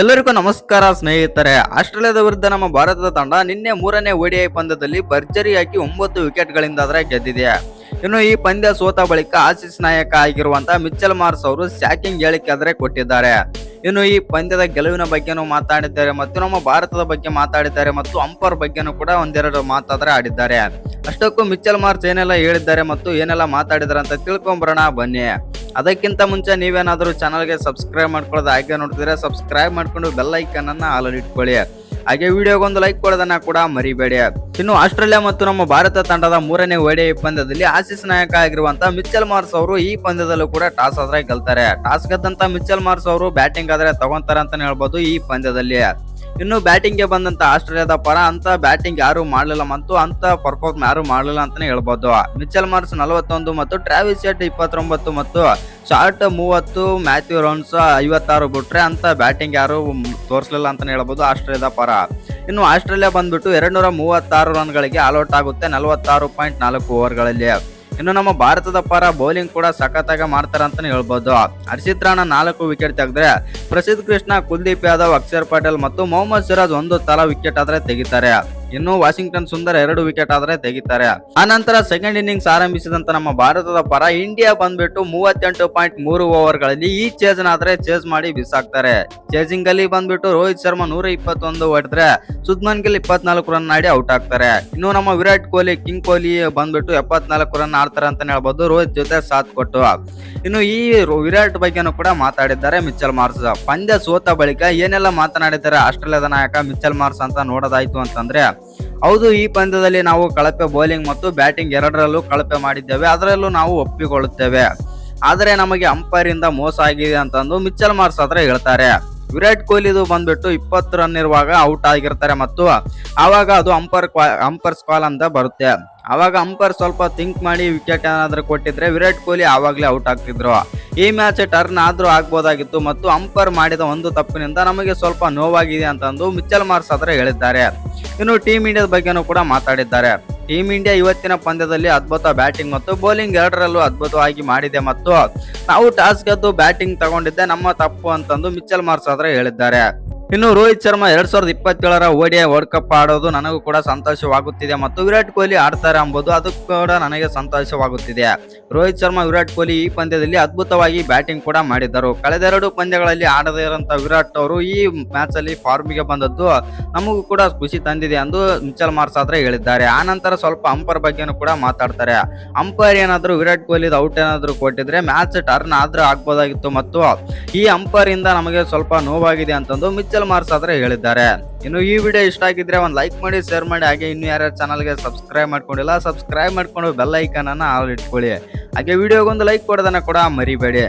ಎಲ್ಲರಿಗೂ ನಮಸ್ಕಾರ ಸ್ನೇಹಿತರೆ. ಆಸ್ಟ್ರೇಲಿಯಾದ ವಿರುದ್ಧ ನಮ್ಮ ಭಾರತದ ತಂಡ ನಿನ್ನೆ ಮೂರನೇ ಓಡಿಐ ಪಂದ್ಯದಲ್ಲಿ ಭರ್ಜರಿಯಾಗಿ ಒಂಬತ್ತು ವಿಕೆಟ್ಗಳಿಂದಾದರೆ ಗೆದ್ದಿದೆ. ಇನ್ನು ಈ ಪಂದ್ಯ ಸೋತ ಬಳಿಕ ಆಸೀಸ್ ನಾಯಕ ಆಗಿರುವಂತಹ ಮಿಚ್ಚಲ್ ಮಾರ್ಸ್ ಅವರು ಸ್ಯಾಕಿಂಗ್ ಹೇಳಿಕೆ ಆದರೆ ಕೊಟ್ಟಿದ್ದಾರೆ. ಇನ್ನು ಈ ಪಂದ್ಯದ ಗೆಲುವಿನ ಬಗ್ಗೆನೂ ಮಾತಾಡಿದ್ದಾರೆ ಮತ್ತು ನಮ್ಮ ಭಾರತದ ಬಗ್ಗೆ ಮಾತಾಡಿದ್ದಾರೆ ಮತ್ತು ಅಂಪರ್ ಬಗ್ಗೆನೂ ಕೂಡ ಒಂದೆರಡು ಮಾತಾದರೆ ಆಡಿದ್ದಾರೆ. ಅಷ್ಟಕ್ಕೂ ಮಿಚ್ಚಲ್ ಮಾರ್ಸ್ ಏನೆಲ್ಲ ಹೇಳಿದ್ದಾರೆ ಮತ್ತು ಏನೆಲ್ಲ ಮಾತಾಡಿದ್ದಾರೆ ಅಂತ ತಿಳ್ಕೊಂಬರೋಣ ಬನ್ನಿ. ಅದಕ್ಕಿಂತ ಮುಂಚೆ ನೀವೇನಾದರೂ ಚಾನಲ್ಗೆ ಸಬ್ಸ್ಕ್ರೈಬ್ ಮಾಡ್ಕೊಳ್ಳೋದು ಆಯ್ಕೆ ನೋಡ್ತಿದ್ರೆ ಸಬ್ಸ್ಕ್ರೈಬ್ ಮಾಡ್ಕೊಂಡು ಬೆಲ್ ಐಕನ್ ಅನ್ನ ಆಲ್ ಇಟ್ಕೊಳ್ಳಿ. ಹಾಗೆ ವಿಡಿಯೋಗೊಂದು ಲೈಕ್ ಕೊಡೋದನ್ನ ಕೂಡ ಮರಿಬೇಡಿ. ಇನ್ನು ಆಸ್ಟ್ರೇಲಿಯಾ ಮತ್ತು ನಮ್ಮ ಭಾರತ ತಂಡದ ಮೂರನೇ ಒಡೆಯ ಪಂದ್ಯದಲ್ಲಿ ಆಸೀಸ್ ನಾಯಕ ಆಗಿರುವಂತಹ ಮಿಚ್ಚಲ್ ಮಾರ್ಸ್ ಅವರು ಈ ಪಂದ್ಯದಲ್ಲೂ ಕೂಡ ಟಾಸ್ ಆದ್ರೆ ಗೆಲ್ತಾರೆ. ಟಾಸ್ ಗೆದ್ದಂತ ಮಿಚ್ಚಲ್ ಮಾರ್ಸ್ ಅವರು ಬ್ಯಾಟಿಂಗ್ ಆದ್ರೆ ತಗೊಂತಾರೆ ಅಂತಾನೆ ಹೇಳ್ಬೋದು ಈ ಪಂದ್ಯದಲ್ಲಿ. ಇನ್ನು ಬ್ಯಾಟಿಂಗ್ಗೆ ಬಂದಂತ ಆಸ್ಟ್ರೇಲಿಯಾದ ಪರ ಅಂತ ಬ್ಯಾಟಿಂಗ್ ಯಾರು ಮಾಡಲಿಲ್ಲ ಮತ್ತು ಅಂತ ಪರ್ಫಾರ್ಮ್ ಯಾರು ಮಾಡಲಿಲ್ಲ ಅಂತಾನೆ ಹೇಳ್ಬೋದು. ಮಿಚೆಲ್ ಮಾರ್ಸ್ ನಲವತ್ತೊಂದು ಮತ್ತು ಟ್ರಾವಿಸ್ ಶೆಟ್ ಇಪ್ಪತ್ತೊಂಬತ್ತು ಮತ್ತು ಶಾರ್ಟ್ ಮೂವತ್ತು, ಮ್ಯಾಥ್ಯೂ ರೌನ್ಸ್ ಐವತ್ತಾರು ಬಿಟ್ರೆ ಅಂತ ಬ್ಯಾಟಿಂಗ್ ಯಾರು ತೋರಿಸಲಿಲ್ಲ ಅಂತಾನೆ ಹೇಳ್ಬೋದು ಆಸ್ಟ್ರೇಲಿಯಾದ ಪರ. ಇನ್ನು ಆಸ್ಟ್ರೇಲಿಯಾ ಬಂದ್ಬಿಟ್ಟು ಎರಡ್ ನೂರ ಮೂವತ್ತಾರು ರನ್ಗಳಿಗೆ ಆಲ್ಔಟ್ ಆಗುತ್ತೆ ನಲವತ್ತಾರು ಪಾಯಿಂಟ್ ನಾಲ್ಕು ಓವರ್ಗಳಲ್ಲಿ. ಇನ್ನು ನಮ್ಮ ಭಾರತದ ಪರ ಬೌಲಿಂಗ್ ಕೂಡ ಸಖತ್ತಾಗಿ ಮಾಡ್ತಾರೆ ಅಂತಾನೆ ಹೇಳ್ಬೋದು. ಹರ್ಷಿತ್ ರಾಣ ನಾಲ್ಕು ವಿಕೆಟ್ ತೆಗೆದ್ರೆ ಪ್ರಸಿದ್ಧ ಕೃಷ್ಣ ಕುಲ್ದೀಪ್ ಯಾದವ್, ಅಕ್ಷರ್ ಪಟೇಲ್ ಮತ್ತು ಮೊಹಮ್ಮದ್ ಸಿರಾಜ್ ಒಂದು ತಲಾ ವಿಕೆಟ್ ಆದ್ರೆ ತೆಗಿತಾರೆ. ಇನ್ನು ವಾಷಿಂಗ್ಟನ್ ಸುಂದರ ಎರಡು ವಿಕೆಟ್ ಆದ್ರೆ ತೆಗಿತಾರೆ. ಆನಂತರ ನಂತರ ಸೆಕೆಂಡ್ ಇನ್ನಿಂಗ್ಸ್ ಆರಂಭಿಸಿದಂತ ನಮ್ಮ ಭಾರತದ ಪರ ಇಂಡಿಯಾ ಬಂದ್ಬಿಟ್ಟು ಮೂವತ್ತೆಂಟು ಪಾಯಿಂಟ್ ಮೂರು ಓವರ್ಗಳಲ್ಲಿ ಈ ಚೇಸ್ ಆದ್ರೆ ಚೇಸ್ ಮಾಡಿ ಬಿಸಾಕ್ತಾರೆ. ಚೇಸಿಂಗ್ ಅಲ್ಲಿ ಬಂದ್ಬಿಟ್ಟು ರೋಹಿತ್ ಶರ್ಮಾ ನೂರ ಇಪ್ಪತ್ತೊಂದು ಹೊಡೆದ್ರೆ ಸುದ್ಮನ್ ಗಿಲ್ ಇಪ್ಪತ್ನಾಲ್ಕು ರನ್ ಆಡಿ ಔಟ್ ಆಗ್ತಾರೆ. ಇನ್ನು ನಮ್ಮ ವಿರಾಟ್ ಕೊಹ್ಲಿ, ಕಿಂಗ್ ಕೊಹ್ಲಿ ಬಂದ್ಬಿಟ್ಟು ಎಪ್ಪತ್ನಾಲ್ಕು ರನ್ ಆಡ್ತಾರೆ ಅಂತ ಹೇಳ್ಬೋದು. ರೋಹಿತ್ ಜೊತೆ ಸಾಥ್ ಕೊಟ್ಟು. ಇನ್ನು ಈ ವಿರಾಟ್ ಬಗ್ಗೆನೂ ಕೂಡ ಮಾತಾಡಿದ್ದಾರೆ ಮಿಚ್ಚಲ್ ಮಾರ್ಸ್. ಪಂದ್ಯ ಸೋತ ಬಳಿಕ ಏನೆಲ್ಲ ಮಾತನಾಡಿದ್ದಾರೆ ಆಸ್ಟ್ರೇಲಿಯಾದ ನಾಯಕ ಮಿಚ್ಚಲ್ ಮಾರ್ಸ್ ಅಂತ ನೋಡೋದಾಯ್ತು ಅಂತಂದ್ರೆ ಹೌದು, ಈ ಪಂದ್ಯದಲ್ಲಿ ನಾವು ಕಳಪೆ ಬೌಲಿಂಗ್ ಮತ್ತು ಬ್ಯಾಟಿಂಗ್ ಎರಡರಲ್ಲೂ ಕಳಪೆ ಮಾಡಿದ್ದೇವೆ. ಅದರಲ್ಲೂ ನಾವು ಒಪ್ಪಿಕೊಳ್ಳುತ್ತೇವೆ. ಆದರೆ ನಮಗೆ ಅಂಪೈರ್ ಇಂದ ಮೋಸ ಆಗಿದೆ ಅಂತಂದು ಮಿಚ್ಚಲ್ ಮಾರ್ಸ್ ಹತ್ರ ಹೇಳ್ತಾರೆ. ವಿರಾಟ್ ಕೊಹ್ಲಿದು ಬಂದ್ಬಿಟ್ಟು ಇಪ್ಪತ್ತು ರನ್ ಇರುವಾಗ ಔಟ್ ಆಗಿರ್ತಾರೆ ಮತ್ತು ಆವಾಗ ಅದು ಅಂಪರ್ ಅಂಪರ್ಸ್ ಕಾಲ್ ಅಂತ ಬರುತ್ತೆ. ಆವಾಗ ಅಂಪರ್ ಸ್ವಲ್ಪ ಥಿಂಕ್ ಮಾಡಿ ವಿಕೆಟ್ ಏನಾದರೂ ಕೊಟ್ಟಿದ್ರೆ ವಿರಾಟ್ ಕೊಹ್ಲಿ ಆವಾಗಲೇ ಔಟ್ ಆಗ್ತಿದ್ರು. ಈ ಮ್ಯಾಚ್ ಟರ್ನ್ ಆದರೂ ಆಗ್ಬೋದಾಗಿತ್ತು ಮತ್ತು ಅಂಪರ್ ಮಾಡಿದ ಒಂದು ತಪ್ಪಿನಿಂದ ನಮಗೆ ಸ್ವಲ್ಪ ನೋವಾಗಿದೆ ಅಂತಂದು ಮಿಚ್ಚಲ್ ಮಾರ್ಸ್ ಹತ್ರ ಹೇಳಿದ್ದಾರೆ. ಇನ್ನು ಟೀಮ್ ಇಂಡಿಯಾದ ಬಗ್ಗೆನೂ ಕೂಡ ಮಾತಾಡಿದ್ದಾರೆ. ಟೀಮ್ ಇಂಡಿಯಾ ಇವತ್ತಿನ ಪಂದ್ಯದಲ್ಲಿ ಅದ್ಭುತ ಬ್ಯಾಟಿಂಗ್ ಮತ್ತು ಬೌಲಿಂಗ್ ಎರಡರಲ್ಲೂ ಅದ್ಭುತವಾಗಿ ಮಾಡಿದೆ ಮತ್ತು ನಾವು ಟಾಸ್ ಗೆದ್ದು ಬ್ಯಾಟಿಂಗ್ ತಗೊಂಡಿದ್ದೆ ನಮ್ಮ ತಪ್ಪು ಅಂತಂದು ಮಿಚ್ಚಲ್ ಮಾರ್ಸ್ ಹತ್ರ ಹೇಳಿದ್ದಾರೆ. ಇನ್ನು ರೋಹಿತ್ ಶರ್ಮಾ ಎರಡ್ ಸಾವಿರದ ಇಪ್ಪತ್ತೇಳರ ಓಡಿಯ ವರ್ಲ್ಡ್ ಕಪ್ ಆಡೋದು ನನಗೂ ಕೂಡ ಸಂತೋಷವಾಗುತ್ತಿದೆ ಮತ್ತು ವಿರಾಟ್ ಕೊಹ್ಲಿ ಆಡ್ತಾರೆ ಎಂಬುದು ಅದು ಕೂಡ ನನಗೆ ಸಂತೋಷವಾಗುತ್ತಿದೆ. ರೋಹಿತ್ ಶರ್ಮಾ, ವಿರಾಟ್ ಕೊಹ್ಲಿ ಈ ಪಂದ್ಯದಲ್ಲಿ ಅದ್ಭುತವಾಗಿ ಬ್ಯಾಟಿಂಗ್ ಕೂಡ ಮಾಡಿದ್ದರು. ಕಳೆದೆರಡು ಪಂದ್ಯಗಳಲ್ಲಿ ಆಡದೇ ಇರುವಂತಹ ವಿರಾಟ್ ಅವರು ಈ ಮ್ಯಾಚ್ ಅಲ್ಲಿ ಫಾರ್ಮಿಗೆ ಬಂದದ್ದು ನಮಗೂ ಕೂಡ ಖುಷಿ ತಂದಿದೆ ಎಂದು ಮಿಚಲ್ ಮಾರ್ಸ್ ಆದ್ರೆ ಹೇಳಿದ್ದಾರೆ. ಆ ನಂತರ ಸ್ವಲ್ಪ ಅಂಪರ್ ಬಗ್ಗೆನೂ ಕೂಡ ಮಾತಾಡ್ತಾರೆ. ಅಂಪೈರ್ ಏನಾದರೂ ವಿರಾಟ್ ಕೊಹ್ಲಿ ಔಟ್ ಏನಾದರೂ ಕೊಟ್ಟಿದ್ರೆ ಮ್ಯಾಚ್ ಟರ್ನ್ ಆದ್ರೆ ಆಗ್ಬೋದಾಗಿತ್ತು ಮತ್ತು ಈ ಅಂಪೈರ್ ಇಂದ ನಮಗೆ ಸ್ವಲ್ಪ ನೋವಾಗಿದೆ ಅಂತಂದು ಮಿಚ್ಚಲ್ ಮಾರ್ಸ್ ಆದ್ರೆ ಹೇಳಿದ್ದಾರೆ. ಇನ್ನು ಈ ವಿಡಿಯೋ ಇಷ್ಟ ಆಗಿದ್ರೆ ಒಂದು ಲೈಕ್ ಮಾಡಿ, ಶೇರ್ ಮಾಡಿ, ಹಾಗೆ ಇನ್ನು ಯಾರ್ಯಾರು ಚಾನಲ್ಗೆ ಸಬ್ಸ್ಕ್ರೈಬ್ ಮಾಡ್ಕೊಂಡಿಲ್ಲ, ಸಬ್ಸ್ಕ್ರೈಬ್ ಮಾಡ್ಕೊಂಡು ಬೆಲ್ ಐಕನ್ ಅನ್ನ ಆಲ್ ಇಟ್ಕೊಳ್ಳಿ. ಹಾಗೆ ವಿಡಿಯೋಗೊಂದು ಲೈಕ್ ಕೊಡೋದನ್ನ ಕೂಡ ಮರಿಬೇಡಿ.